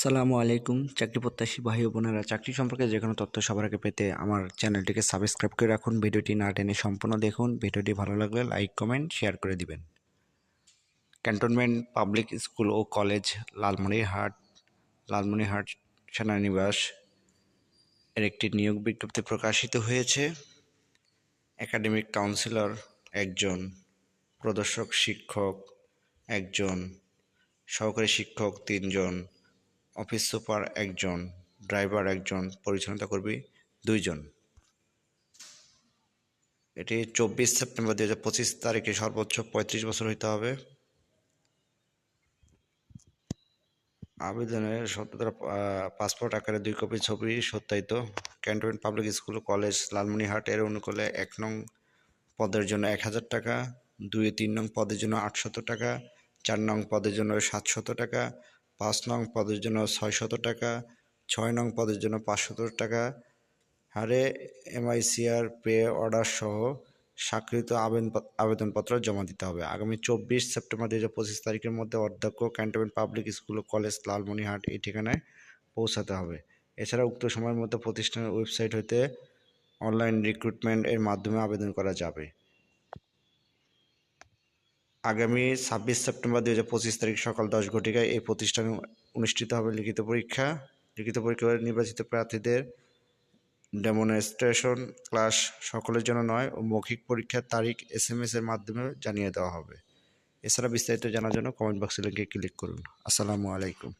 আসসালামু আলাইকুম। চাকরি প্রত্যাশী ভাই বোনেরা, চাকরি সম্পর্কে যে কোনো তথ্য সবার আগে পেতে আমার চ্যানেলটিকে সাবস্ক্রাইব করে রাখুন। ভিডিওটি না টেনে সম্পূর্ণ দেখুন। ভিডিওটি ভালো লাগলে লাইক কমেন্ট শেয়ার করে দিবেন। ক্যান্টনমেন্ট পাবলিক স্কুল ও কলেজ লালমনিরহাট লালমনিরহাট সেনানিবাস এর একটি নিয়োগ বিজ্ঞপ্তি প্রকাশিত হয়েছে। একাডেমিক কাউন্সিলর একজন, প্রদর্শক শিক্ষক একজন, সহকারী শিক্ষক তিনজন অফিস সুপার একজন, ড্রাইভার একজন, পরিচালনা কর্মী দুইজন। এটি চব্বিশ সেপ্টেম্বর দু হাজার পঁচিশ তারিখে সর্বোচ্চ পঁয়ত্রিশ বছর হইতে হবে। আবেদনের সত্যতার পাসপোর্ট আকারে দুই কপি ছবি সত্যায়িত। Cantonment public school college Lalmonirhat এর অনুকূলে এক নং পদের জন্য এক হাজার টাকা, দুই তিন নং পদের জন্য আটশত টাকা, চার নং পদের জন্য সাতশত টাকা পাঁচ নং পদের জন্য ছয়শত টাকা, ছয় নং পদের জন্য পাঁচশত টাকা। হারে এমআইসিআর পে অর্ডার সহ স্বাক্ষরিত আবেদন আবেদনপত্র জমা দিতে হবে। আগামী চব্বিশ সেপ্টেম্বর দু হাজার পঁচিশ তারিখের মধ্যে অধ্যক্ষ ক্যান্টনমেন্ট পাবলিক স্কুল ও কলেজ লালমনিহাট এই ঠিকানায় পৌঁছাতে হবে। এছাড়া উক্ত সময়ের মধ্যে প্রতিষ্ঠানের ওয়েবসাইট হইতে অনলাইন রিক্রুটমেন্ট এর মাধ্যমে আবেদন করা যাবে। আগামী ছাব্বিশ সেপ্টেম্বর দু হাজার পঁচিশ তারিখ সকাল দশ ঘটিকায় এই প্রতিষ্ঠানে অনুষ্ঠিত হবে লিখিত পরীক্ষা। লিখিত পরীক্ষা নির্বাচিত প্রার্থীদের ডেমনস্ট্রেশন ক্লাস সকলের জন্য নয় ও মৌখিক পরীক্ষার তারিখ এস এম এর মাধ্যমে জানিয়ে দেওয়া হবে। এছাড়া বিস্তারিত জানার জন্য কমেন্ট বক্সে লিঙ্কে ক্লিক করুন। আসসালামু আলাইকুম।